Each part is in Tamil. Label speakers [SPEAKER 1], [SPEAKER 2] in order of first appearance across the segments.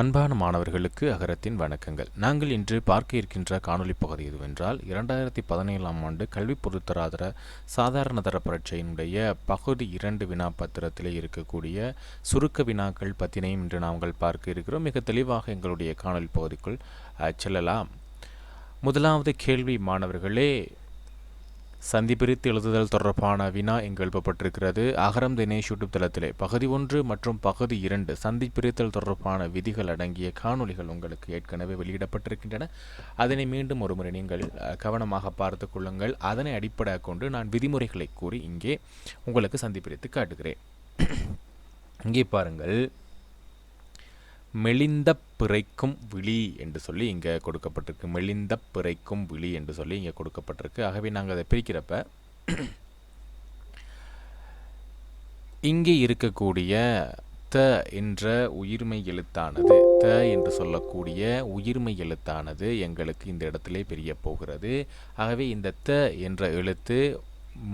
[SPEAKER 1] அன்பான மாணவர்களுக்கு அகரத்தின் வணக்கங்கள். நாங்கள் இன்று பார்க்க இருக்கின்ற காணொலி பகுதி எதுவென்றால் இரண்டாயிரத்தி பதினேழாம் ஆண்டு கல்வி பொருத்தராதர சாதாரணதர பரீட்சையினுடைய பகுதி இரண்டு வினா பத்திரத்தில் இருக்கக்கூடிய சுருக்க வினாக்கள் பற்றினையும் இன்று நாங்கள் பார்க்க இருக்கிறோம். மிக தெளிவாக எங்களுடைய காணொலி பகுதிக்குள் செல்லலாம். முதலாவது கேள்வி மாணவர்களே சந்தி பிரித்து எழுதுதல் தொடர்பான வினா இங்கு எழுப்பப்பட்டிருக்கிறது. அகரம் தினேஷ் யூடியூப் தளத்திலே பகுதி ஒன்று மற்றும் பகுதி இரண்டு சந்தி பிரித்தல் தொடர்பான விதிகள் அடங்கிய காணொளிகள் உங்களுக்கு ஏற்கனவே வெளியிடப்பட்டிருக்கின்றன. அதனை மீண்டும் ஒருமுறை நீங்கள் கவனமாக பார்த்து கொள்ளுங்கள். அதனை அடிப்படையாக கொண்டு நான் விதிமுறைகளை கூறி இங்கே உங்களுக்கு சந்தி பிரித்து காட்டுகிறேன். இங்கே பாருங்கள். மெலிந்த பிறைக்கும் விழி என்று சொல்லி இங்கே கொடுக்கப்பட்டிருக்கு. மெலிந்த பிறைக்கும் விழி என்று சொல்லி இங்கே கொடுக்கப்பட்டிருக்கு. ஆகவே நாங்கள் அதை பிரிக்கிறப்ப இங்கே இருக்கக்கூடிய த என்ற உயிர்மை எழுத்தானது த என்று சொல்லக்கூடிய உயிர்மை எழுத்தானது எங்களுக்கு இந்த இடத்திலே பெரிய போகிறது. ஆகவே இந்த த என்ற எழுத்து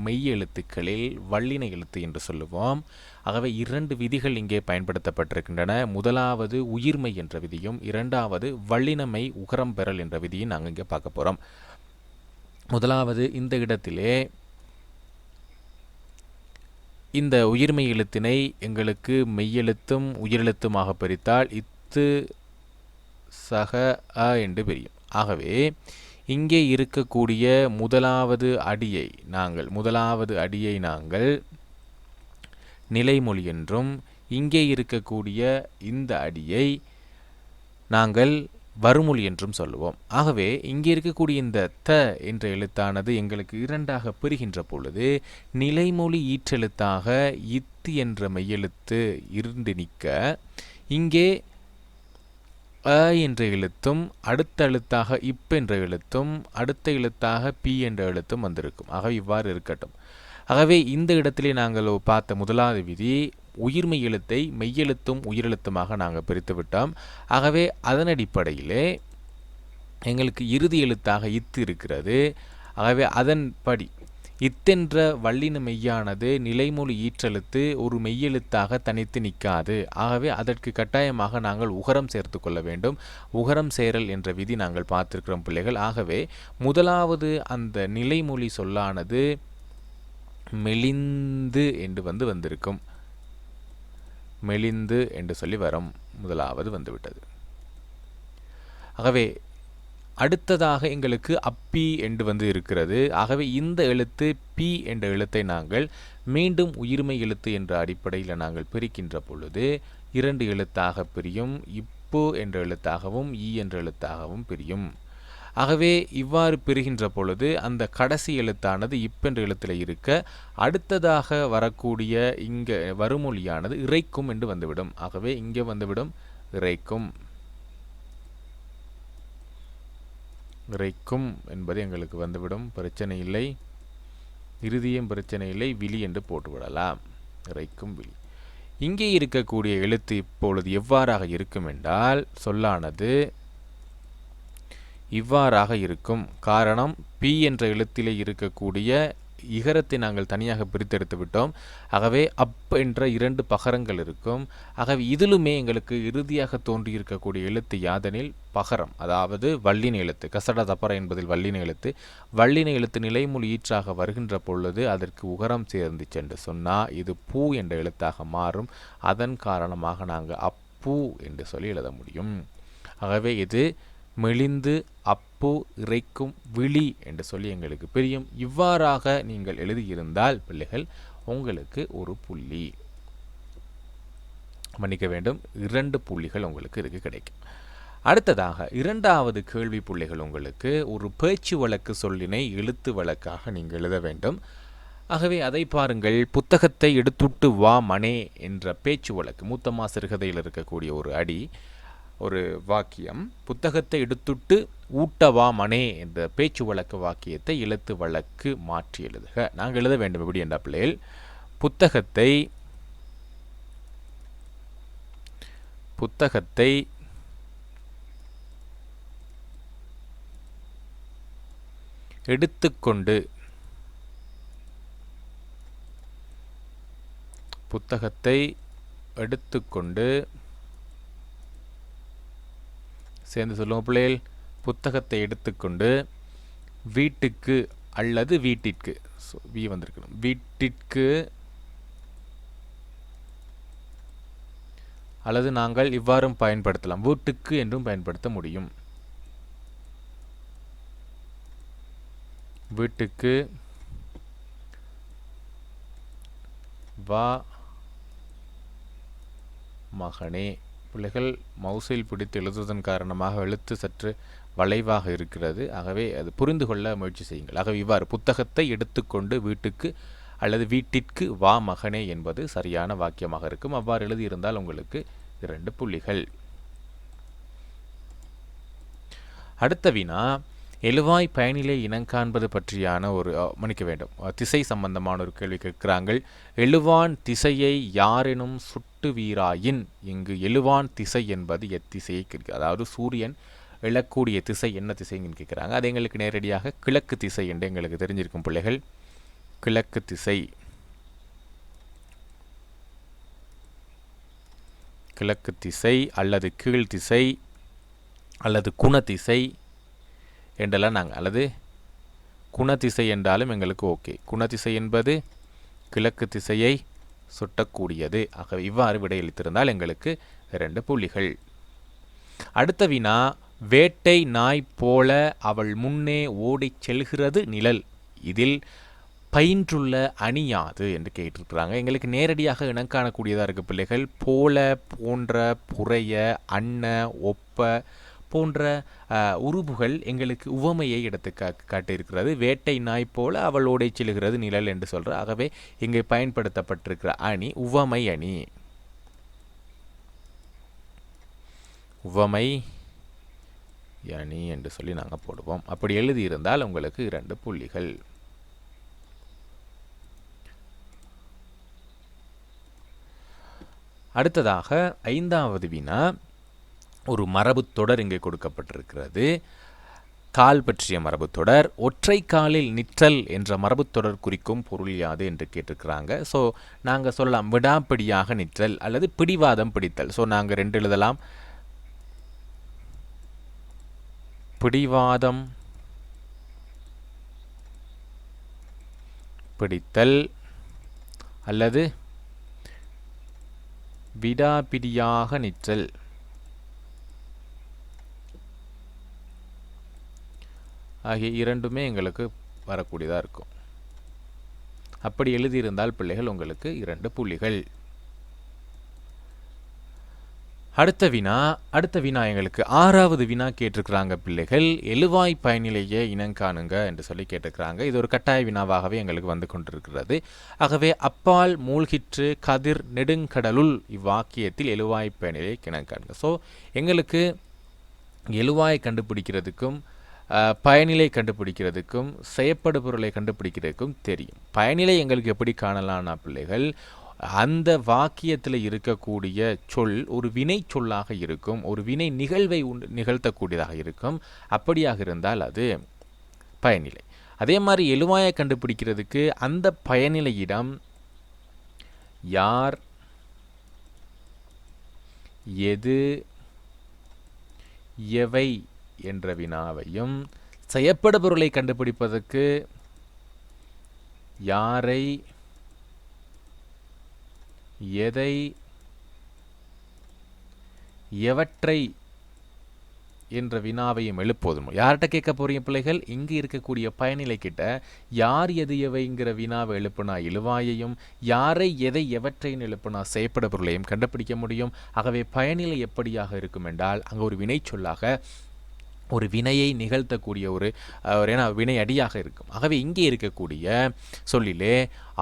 [SPEAKER 1] மெய் எழுத்துக்களில் வல்லின எழுத்து என்று சொல்லுவோம். ஆகவே இரண்டு விதிகள் இங்கே பயன்படுத்தப்பட்டிருக்கின்றன. முதலாவது உயிர்மை என்ற விதியும் இரண்டாவது வல்லினமை உகரம் பெறல் என்ற விதியும் நாங்கள் இங்கே பார்க்க போகிறோம் முதலாவது இந்த இடத்திலே இந்த உயிர்மை எழுத்தினை எங்களுக்கு மெய்யெழுத்தும் உயிரெழுத்துமாக பிரித்தால் இத்து சக அ என்று பிரியும். ஆகவே இங்கே இருக்கக்கூடிய முதலாவது அடியை நாங்கள் முதலாவது அடியை நாங்கள் நிலைமொழி என்றும் இங்கே இருக்கக்கூடிய இந்த அடியை நாங்கள் வருமொழி என்றும் சொல்லுவோம். ஆகவே இங்கே இருக்கக்கூடிய இந்த த என்ற எழுத்தானது எங்களுக்கு இரண்டாக பிரிகின்ற பொழுது நிலைமொழி ஈற்றெழுத்தாக இத்து என்ற மெய்யெழுத்து இருந்து நிற்க இங்கே அ என்ற எழுத்தும் அடுத்த எழுத்தாக இப் என்ற எழுத்தும் அடுத்த எழுத்தாக பி என்ற எழுத்தும் வந்திருக்கும். ஆக இவ்வாறு இருக்கட்டும். ஆகவே இந்த இடத்திலே நாங்கள் பார்த்த முதலாவது விதி உயிர்மெய் எழுத்தை மெய்யெழுத்தும் உயிரெழுத்துமாக நாங்கள் பிரித்து விட்டோம். ஆகவே அதன் அடிப்படையிலே எங்களுக்கு இறுதி எழுத்தாக இத்து இருக்கிறது. ஆகவே அதன்படி இத்தென்ற வல்லின மெய்யானது நிலைமொழி ஈற்றெழுத்து ஒரு மெய்யெழுத்தாக தனித்து நிற்காது. ஆகவே அதற்கு கட்டாயமாக நாங்கள் உகரம் சேர்த்து கொள்ள வேண்டும். உகரம் சேரல் என்ற விதி நாங்கள் பார்த்திருக்கிறோம் பிள்ளைகள். ஆகவே முதலாவது அந்த நிலைமொழி சொல்லானது மெலிந்து என்று வந்து வந்திருக்கும். மெலிந்து என்று சொல்லி வரும் முதலாவது வந்துவிட்டது ஆகவே அடுத்ததாக எங்களுக்கு அப்பி என்று வந்து இருக்கிறது. ஆகவே இந்த எழுத்து பி என்ற எழுத்தை நாங்கள் மீண்டும் உயிர்மை எழுத்து என்ற அடிப்படையில் நாங்கள் பிரிக்கின்ற பொழுது இரண்டு எழுத்தாக பிரியும் இப்பு என்ற எழுத்தாகவும் ஈ என்ற எழுத்தாகவும் பிரியும். ஆகவே இவ்வாறு பிரிகின்ற பொழுது அந்த கடைசி எழுத்தானது இப்பென்ற எழுத்தில் இருக்க அடுத்ததாக வரக்கூடிய இங்கே வருமொழியானது இறைக்கும் என்று வந்துவிடும். ஆகவே இங்கே வந்துவிடும் இறைக்கும். இறைக்கும் என்பது எங்களுக்கு வந்துவிடும். பிரச்சனை இல்லை. இறுதியும் பிரச்சனை இல்லை. விழி என்று போட்டுவிடலாம். இறைக்கும் விழி. இங்கே இருக்கக்கூடிய எழுத்து இப்பொழுது எவ்வாறாக இருக்கும் என்றால் சொல்லானது இவ்வாறாக இருக்கும். காரணம் பி என்ற எழுத்திலே இருக்கக்கூடிய இகரத்தை நாங்கள் தனியாக பிரித்தெடுத்து விட்டோம். ஆகவே அப் என்ற இரண்டு பகரங்கள் இருக்கும். ஆகவே இதிலுமே எங்களுக்கு இறுதியாக தோன்றியிருக்கக்கூடிய எழுத்து யாதெனில் பகரம். அதாவது வள்ளின எழுத்து கசட தப்பர என்பதில் வள்ளின எழுத்து. வள்ளின எழுத்து நிலைமொழி ஈற்றாக வருகின்ற பொழுது அதற்கு உகரம் சேர்ந்துச்சு என்று சொன்னால் இது பூ என்ற எழுத்தாக மாறும். அதன் காரணமாக நாங்கள் அப்பூ என்று சொல்லி எழுத முடியும். ஆகவே இது மெலிந்து அப்பு இறைக்கும் விழி என்று சொல்லி எங்களுக்கு பிரியும். இவ்வாறாக நீங்கள் எழுதியிருந்தால் பிள்ளைகள் உங்களுக்கு ஒரு புள்ளி. மன்னிக்க வேண்டும் இரண்டு புள்ளிகள் உங்களுக்கு இதுக்கு கிடைக்கும். அடுத்ததாக இரண்டாவது கேள்வி புள்ளிகள் உங்களுக்கு ஒரு பேச்சு வழக்கு சொல்லினை எழுத்து வழக்காக நீங்கள் எழுத வேண்டும். ஆகவே அதை பாருங்கள் புத்தகத்தை எடுத்துட்டு வா மனே என்ற பேச்சு வழக்கு மூத்தமா சிறுகதையில் இருக்கக்கூடிய ஒரு அடி. ஒரு வாக்கியம். புத்தகத்தை எடுத்துட்டு ஊட்டவா மனே என்ற பேச்சு வழக்கு வாக்கியத்தை எழுத்து வழக்கு மாற்றி எழுதுக. நாங்கள் எழுத வேண்டும் எப்படி என்ற பிள்ளையில் புத்தகத்தை புத்தகத்தை எடுத்துக்கொண்டு புத்தகத்தை எடுத்துக்கொண்டு சேர்ந்து சொல்லுவோம். பிள்ளைகள் புத்தகத்தை எடுத்துக்கொண்டு வீட்டுக்கு அல்லது வீட்டிற்கு ஸோ வி வந்திருக்கணும். வீட்டிற்கு அல்லது நாங்கள் இவ்வாறும் பயன்படுத்தலாம். வீட்டுக்கு என்றும் பயன்படுத்த முடியும். வீட்டுக்கு வா மகனே. பிள்ளைகள் மவுசில் பிடித்து எழுதுவதன் காரணமாக எழுத்து சற்று வளைவாக இருக்கிறது. ஆகவே அது புரிந்து கொள்ள முயற்சி செய்யுங்கள். ஆகவே இவ்வாறு புத்தகத்தை எடுத்துக்கொண்டு வீட்டுக்கு அல்லது வீட்டிற்கு வா மகனே என்பது சரியான வாக்கியமாக இருக்கும். அவ்வாறு எழுதியிருந்தால் உங்களுக்கு இரண்டு புள்ளிகள். அடுத்த வினா எழுவாய் பயனிலை இனங்காண்பது பற்றியான ஒரு மன்னிக்க வேண்டும். திசை சம்பந்தமான ஒரு கேள்வி கேட்கிறாங்கள். எழுவான் திசையை யாரெனும் சுட் வீராயின் இங்கு எழுவான் திசை என்பது எத்திசையை கேட்கிறது அதாவது சூரியன் எழக்கூடிய திசை என்ன திசைன்னு கேட்குறாங்க. அது எங்களுக்கு நேரடியாக கிழக்கு திசை என்று எங்களுக்கு தெரிஞ்சிருக்கும் பிள்ளைகள். கிழக்கு திசை. கிழக்கு திசை அல்லது கீழ் திசை அல்லது குணதிசை என்றெல்லாம் நாங்கள் அல்லது குணதிசை என்றாலும் எங்களுக்கு ஓகே. குணதிசை என்பது கிழக்கு திசையை சுட்டக்கூடியது. ஆக இவ்வாறு விடையளித்திருந்தால் எங்களுக்கு இரண்டு புள்ளிகள். அடுத்த வினா வேட்டை நாய் போல அவள் முன்னே ஓடிச் செல்கிறது நிழல். இதில் பயின்றுள்ள அணியாது என்று கேட்டிருக்கிறாங்க. எங்களுக்கு நேரடியாக இணக்காணக்கூடியதாக இருக்குது பிள்ளைகள். போல போன்ற புறைய அன்ன ஒப்ப போன்ற உருபுகள் எங்களுக்கு உவமையை எடுத்து கா காட்டியிருக்கிறது. வேட்டை நாய் போல அவள் ஓடை செல்கிறது நிழல் என்று சொல்கிற ஆகவே இங்கே பயன்படுத்தப்பட்டிருக்கிற அணி உவமை அணி. உவமை அணி என்று சொல்லி நாங்கள் போடுவோம். அப்படி எழுதியிருந்தால் உங்களுக்கு இரண்டு புள்ளிகள். அடுத்ததாக ஐந்தாவது வினா. ஒரு மரபு தொடர் இங்கே கொடுக்கப்பட்டிருக்கிறது. கால் பற்றிய மரபு தொடர் ஒற்றை காலில் நிற்றல் என்ற மரபு தொடர் குறிக்கும் பொருள் யாது என்று கேட்டிருக்கிறாங்க. ஸோ நாங்கள் சொல்லலாம் விடாப்பிடியாக நிற்றல் அல்லது பிடிவாதம் பிடித்தல். ஸோ நாங்கள் ரெண்டு எழுதலாம். பிடிவாதம் பிடித்தல் அல்லது விடாபிடியாக நிற்றல். ஆகிய இரண்டுமே எங்களுக்கு வரக்கூடியதாக இருக்கும். அப்படி எழுதியிருந்தால் பிள்ளைகள் உங்களுக்கு இரண்டு புள்ளிகள். அடுத்த வினா அடுத்த வினா எங்களுக்கு ஆறாவது வினா கேட்டிருக்கிறாங்க பிள்ளைகள். எழுவாய் பயனிலேயே இனங்காணுங்க என்று சொல்லி கேட்டிருக்கிறாங்க. இது ஒரு கட்டாய வினாவாகவே எங்களுக்கு வந்து கொண்டிருக்கிறது. ஆகவே அப்பால் மூழ்கிற்று கதிர் நெடுங்கடலுள் இவ்வாக்கியத்தில் எழுவாய் பயனிலே இனங்காணுங்க ஸோ எங்களுக்கு எழுவாயை கண்டுபிடிக்கிறதுக்கும் பயனிலை கண்டுபிடிக்கிறதுக்கும் செய்யப்படு பொருளை கண்டுபிடிக்கிறதுக்கும் தெரியும். பயனிலை எங்களுக்கு எப்படி காணலாம்னா பிள்ளைகள்? அந்த வாக்கியத்தில் இருக்கக்கூடிய சொல் ஒரு வினை சொல்லாக இருக்கும் ஒரு வினை நிகழ்வை உண்டு நிகழ்த்தக்கூடியதாக இருக்கும். அப்படியாக இருந்தால் அது பயனிலை. அதே மாதிரி எழுவாயை கண்டுபிடிக்கிறதுக்கு அந்த பயனிலையிடம் யார் எது எவை என்ற வினாவையும் செயற்பட பொருளை கண்டுபிடிப்பதற்கு யாரை எதை எவற்றை என்ற வினாவையும் எழுப்புவதும் யார்கிட்ட கேட்க போறீங்க பிள்ளைகள்? இங்கு இருக்கக்கூடிய பயனிலை கிட்ட யார் எது எவைங்கிற வினாவை எழுப்புனா இழுவாயையும் யாரை எதை எவற்றையும் எழுப்புனா செயற்பட பொருளையும் கண்டுபிடிக்க முடியும். ஆகவே பயனிலை எப்படியாக இருக்கும் என்றால் அங்கே ஒரு வினை சொல்லாக ஒரு வினையை நிகழ்த்தக்கூடிய ஒரு ஏன்னா வினை அடியாக இருக்கும். ஆகவே இங்கே இருக்கக்கூடிய சொல்லிலே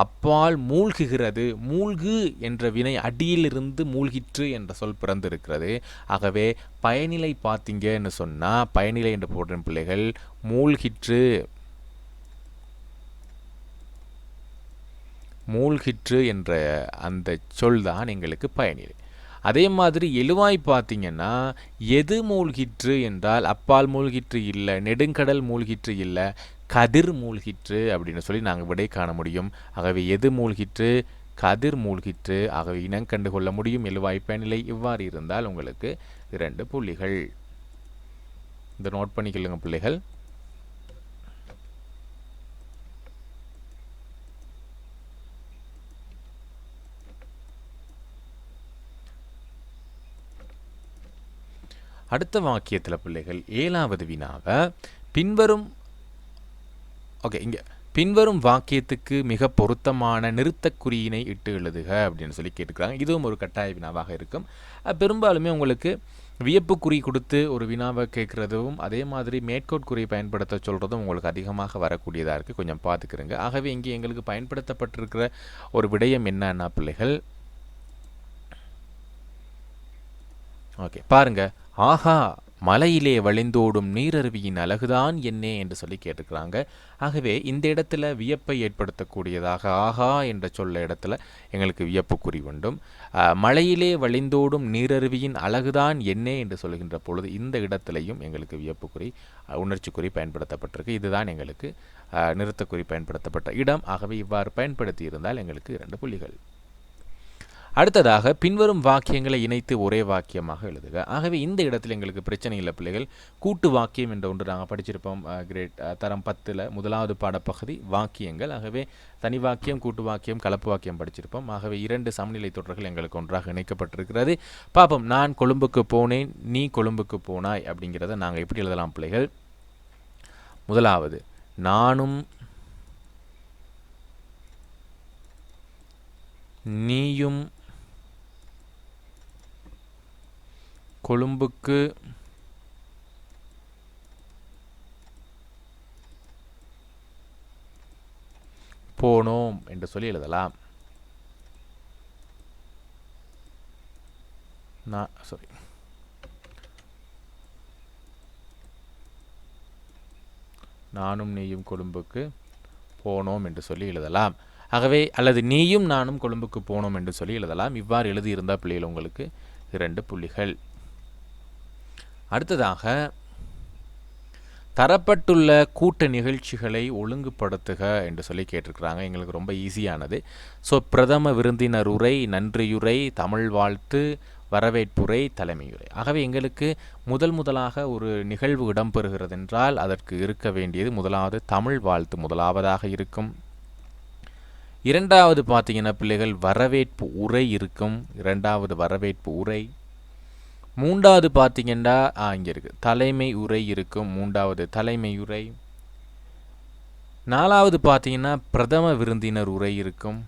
[SPEAKER 1] அப்பால் மூழ்குகிறது மூழ்கு என்ற வினை அடியிலிருந்து மூழ்கிற்று என்ற சொல் பிறந்திருக்கிறது. ஆகவே பயனிலை பார்த்தீங்கன்னு சொன்னால் பயனிலை என்று போடுற பிள்ளைகள் மூழ்கிற்று மூழ்கிற்று என்ற அந்த சொல் தான் எங்களுக்கு பயனிலை. அதே மாதிரி எழுவாய் பார்த்தீங்கன்னா எது மூழ்கிற்று என்றால் அப்பால் மூழ்கிற்று இல்லை நெடுங்கடல் மூழ்கிற்று இல்லை கதிர் மூழ்கிற்று அப்படின்னு சொல்லி நாங்கள் விடை காண முடியும். ஆகவே எது மூழ்கிற்று? கதிர் மூழ்கிற்று. ஆகவே இனம் கண்டு கொள்ள முடியும். எழுவாய் இவ்வாறு இருந்தால் உங்களுக்கு இரண்டு புள்ளிகள். இந்த நோட் பண்ணிக்கலுங்க பிள்ளைகள். அடுத்த வாக்கியத்தில் பிள்ளைகள் ஏழாவது வினாவை பின்வரும் ஓகே இங்கே பின்வரும் வாக்கியத்துக்கு மிக பொருத்தமான நிறுத்தக்குறியினை இட்டு எழுதுக அப்படின்னு சொல்லி கேட்டுக்கிறாங்க. இதுவும் ஒரு கட்டாய வினாவாக இருக்கும். பெரும்பாலுமே உங்களுக்கு வியப்புக்குறி கொடுத்து ஒரு வினாவை கேட்குறதும் அதே மாதிரி மேற்கோட்குறி பயன்படுத்த சொல்கிறதும் உங்களுக்கு அதிகமாக வரக்கூடியதாக இருக்குது கொஞ்சம் பார்த்துக்கிறங்க. ஆகவே இங்கே எங்களுக்கு பயன்படுத்தப்பட்டிருக்கிற ஒரு விடயம் என்னன்னா பிள்ளைகள் ஓகே பாருங்க. ஆஹா மலையிலே வழிந்தோடும் நீரருவியின் அழகுதான் என்னே என்று சொல்லி கேட்டுக்கிறாங்க. ஆகவே இந்த இடத்துல வியப்பை ஏற்படுத்தக்கூடியதாக ஆஹா என்ற சொல்ல இடத்துல எங்களுக்கு வியப்புக்குறி வேண்டும் மலையிலே வழிந்தோடும் நீரருவியின் அழகுதான் என்னே என்று சொல்கின்ற பொழுது இந்த இடத்துலையும் எங்களுக்கு வியப்புக்குறி உணர்ச்சி உணர்ச்சிக்குறி பயன்படுத்தப்பட்டிருக்கு. இதுதான் எங்களுக்கு நிறுத்தக்குறி பயன்படுத்தப்பட்ட இடம். ஆகவே இவ்வாறு பயன்படுத்தி இருந்தால் எங்களுக்கு இரண்டு புள்ளிகள். அடுத்ததாக பின்வரும் வாக்கியங்களை இணைத்து ஒரே வாக்கியமாக எழுதுக. ஆகவே இந்த இடத்துல எங்களுக்கு பிரச்சனை இல்லை பிள்ளைகள். கூட்டு வாக்கியம் என்ற ஒன்று நாங்கள் படிச்சிருப்போம் கிரேட் தரம் பத்தில் முதலாவது பாடப்பகுதி வாக்கியங்கள். ஆகவே தனி வாக்கியம் கூட்டு வாக்கியம் கலப்பு வாக்கியம் படிச்சிருப்போம். ஆகவே இரண்டு சமநிலை தொடர்கள் எங்களுக்கு ஒன்றாக இணைக்கப்பட்டிருக்கிறது. பாப்போம் நான் கொழும்புக்கு போனேன் நீ கொழும்புக்கு போனாய் அப்படிங்கிறத நாங்கள் எப்படி எழுதலாம் பிள்ளைகள்? முதலாவது நானும் நீயும் கொழும்புக்கு போனோம் என்று சொல்லி எழுதலாம். நான் சாரி நானும் நீயும் கொழும்புக்கு போனோம் என்று சொல்லி எழுதலாம். ஆகவே அல்லது நீயும் நானும் கொழும்புக்கு போனோம் என்று சொல்லி எழுதலாம். இவ்வாறு எழுதியிருந்தால் பிள்ளைகள் உங்களுக்கு இரண்டு புள்ளிகள். அடுத்ததாக தரப்பட்டுள்ள கூட்ட நிகழ்ச்சிகளை ஒழுங்குபடுத்துக என்று சொல்லி கேட்டிருக்கிறாங்க. எங்களுக்கு ரொம்ப ஈஸியானது. ஸோ பிரதம விருந்தினர் உரை நன்றியுரை தமிழ் வாழ்த்து வரவேற்புரை தலைமையுரை. ஆகவே எங்களுக்கு முதல் முதலாக ஒரு நிகழ்வு இடம்பெறுகிறது என்றால் அதற்கு இருக்க வேண்டியது முதலாவது தமிழ் வாழ்த்து முதலாவதாக இருக்கும். இரண்டாவது பார்த்தீங்கன்னா பிள்ளைகள் வரவேற்பு உரை இருக்கும். இரண்டாவது வரவேற்பு உரை மூன்றாவது பார்த்தீங்கன்னா ஆ இங்கே இருக்குது தலைமை உரை இருக்கும் மூன்றாவது. தலைமை உரை. நாலாவது பார்த்தீங்கன்னா பிரதம விருந்தினர் உரை இருக்கும்.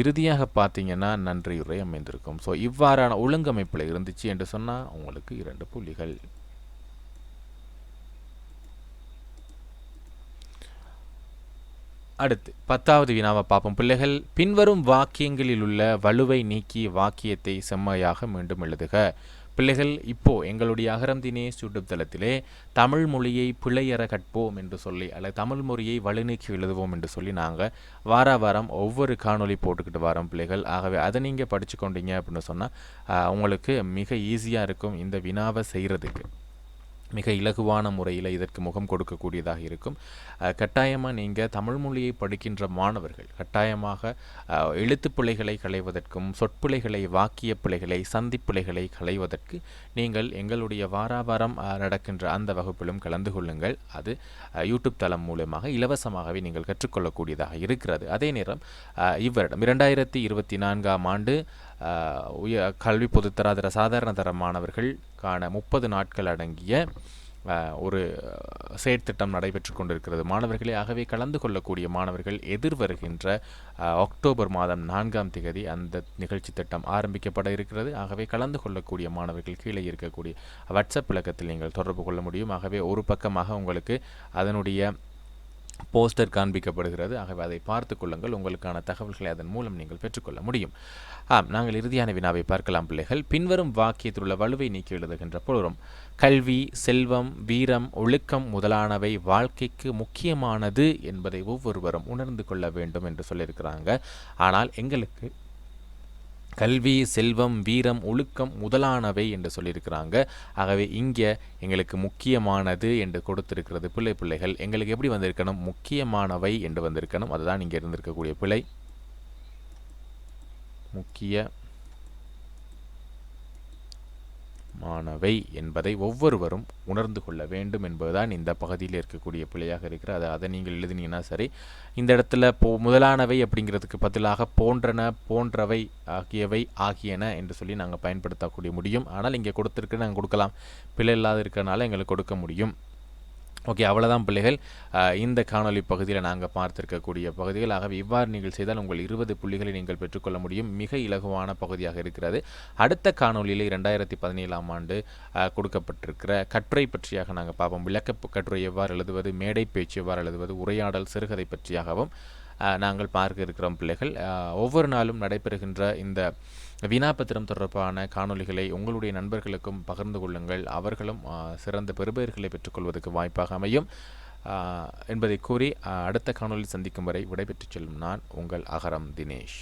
[SPEAKER 1] இறுதியாக பார்த்தீங்கன்னா நன்றியுரை அமைந்திருக்கும். ஸோ இவ்வாறான ஒழுங்கமைப்பில் இருந்துச்சு என்று சொன்னால் உங்களுக்கு இரண்டு புள்ளிகள். அடுத்து பத்தாவது வினாவை பார்ப்போம். பிள்ளைகள் பின்வரும் வாக்கியங்களில் உள்ள வலுவை நீக்கி வாக்கியத்தை செம்மையாக மீண்டும் எழுதுக. பிள்ளைகள் இப்போ எங்களுடைய அகரம் தினேஷ் யூடியூப் தளத்திலே தமிழ் மொழியை பிழையற கற்போம் என்று சொல்லி அல்லது தமிழ் மொழியை வலுநீக்கி எழுதுவோம் என்று சொல்லி நாங்கள் வார வாரம் ஒவ்வொரு காணொளி போட்டுக்கிட்டு வரோம் பிள்ளைகள். ஆகவே அதை நீங்கள் படித்து கொண்டீங்க அப்படின்னு சொன்னால் உங்களுக்கு மிக ஈஸியாக இருக்கும் இந்த வினாவை செய்கிறதுக்கு மிக இலகுவான முறையில் இதற்கு முகம் கொடுக்கக்கூடியதாக இருக்கும். கட்டாயமாக நீங்கள் தமிழ் மொழியை படிக்கின்ற மாணவர்கள் கட்டாயமாக அஹ், எழுத்துப் பிழைகளை களைவதற்கும் சொற்பிழைகளை வாக்கிய பிழைகளை சந்திப்பிழைகளை களைவதற்கு நீங்கள் எங்களுடைய வாராவாரம் நடக்கின்ற அந்த வகுப்பிலும் கலந்து கொள்ளுங்கள். அது யூடியூப் தளம் மூலமாக இலவசமாகவே நீங்கள் கற்றுக்கொள்ளக்கூடியதாக இருக்கிறது. அதே நேரம் இவ்வருடம் இரண்டாயிரத்தி இருபத்தி நான்காம் ஆண்டு உய கல்வி பொதுத்தராதர சாதாரண தர மாணவர்களுக்கான முப்பது நாட்கள் அடங்கிய ஒரு செயற்திட்டம் நடைபெற்று கொண்டிருக்கிறது. மாணவர்களே ஆகவே கலந்து கொள்ளக்கூடிய மாணவர்கள் எதிர்வருகின்ற அக்டோபர் மாதம் நான்காம் திகதி அந்த நிகழ்ச்சி திட்டம் ஆரம்பிக்கப்பட இருக்கிறது. ஆகவே கலந்து கொள்ளக்கூடிய மாணவர்கள் கீழே இருக்கக்கூடிய வாட்ஸ்அப் இலக்கத்தில் நீங்கள் தொடர்பு கொள்ள முடியும். ஆகவே ஒரு பக்கமாக உங்களுக்கு அதனுடைய போஸ்டர் காண்பிக்கப்படுகிறது. ஆகவே அதை பார்த்து கொள்ளுங்கள். உங்களுக்கான தகவல்களை அதன் மூலம் நீங்கள் பெற்றுக்கொள்ள முடியும். ஆம் நாங்கள் இறுதியான வினாவை பார்க்கலாம் பிள்ளைகள். பின்வரும் வாக்கியத்தில் உள்ள வலுவை நீக்கி எழுதுகின்ற பொழுதும் கல்வி செல்வம் வீரம் ஒழுக்கம் முதலானவை வாழ்க்கைக்கு முக்கியமானது என்பதை ஒவ்வொருவரும் உணர்ந்து கொள்ள வேண்டும் என்று சொல்லியிருக்கிறாங்க. ஆனால் எங்களுக்கு கல்வி செல்வம் வீரம் ஒழுக்கம் முதலானவை என்று சொல்லியிருக்கிறாங்க. ஆகவே இங்கே எங்களுக்கு முக்கியமானது என்று கொடுத்திருக்கிறது பிள்ளை பிள்ளைகள். எங்களுக்கு எப்படி வந்திருக்கணும்? முக்கியமானவை என்று வந்திருக்கணும். அதுதான் இங்கே இருந்திருக்கக்கூடிய பிழை. முக்கிய முக்கியமானவை என்பதை ஒவ்வொருவரும் உணர்ந்து கொள்ள வேண்டும் என்பதுதான் இந்த பகுதியில் இருக்கக்கூடிய பிழையாக இருக்கிற. அதை அதை நீங்கள் எழுதினீங்கன்னா சரி. இந்த இடத்துல போ முதலானவை அப்படிங்கிறதுக்கு பதிலாக போன்றன போன்றவை ஆகியவை ஆகியன என்று சொல்லி நாங்கள் பயன்படுத்தக்கூடிய முடியும். ஆனால் இங்கே கொடுத்துருக்கு நாங்கள் கொடுக்கலாம். பிழை இல்லாத இருக்கிறனால எங்களுக்கு கொடுக்க முடியும். ஓகே அவ்வளோதான் பிள்ளைகள். இந்த காணொளி பகுதியில் நாங்கள் பார்த்திருக்கக்கூடிய பகுதிகள் ஆகவே இவ்வாறு நீங்கள் செய்தால் உங்கள் இருபது புள்ளிகளை நீங்கள் பெற்றுக்கொள்ள முடியும். மிக இலகுவான பகுதியாக இருக்கிறது. அடுத்த காணொலியில் இரண்டாயிரத்தி பதினேழாம் ஆண்டு கொடுக்கப்பட்டிருக்கிற கட்டுரை பற்றியாக நாங்கள் பார்ப்போம். விளக்க கட்டுரை எவ்வாறு எழுதுவது மேடை பேச்சு எவ்வாறு எழுதுவது உரையாடல் சிறுகதை பற்றியாகவும் நாங்கள் பார்க்க இருக்கிறோம் பிள்ளைகள். ஒவ்வொரு நாளும் நடைபெறுகின்ற இந்த வினாபத்திரம் தொடர்பான காணொளிகளை உங்களுடைய நண்பர்களுக்கும் பகிர்ந்து கொள்ளுங்கள். அவர்களும் சிறந்த பெறுபெயர்களை பெற்றுக்கொள்வதற்கு வாய்ப்பாக அமையும். என்பதை கூறி அடுத்த காணொலி சந்திக்கும் வரை விடைபெற்றுச் செல்லும் நான் உங்கள் அகரம் தினேஷ்.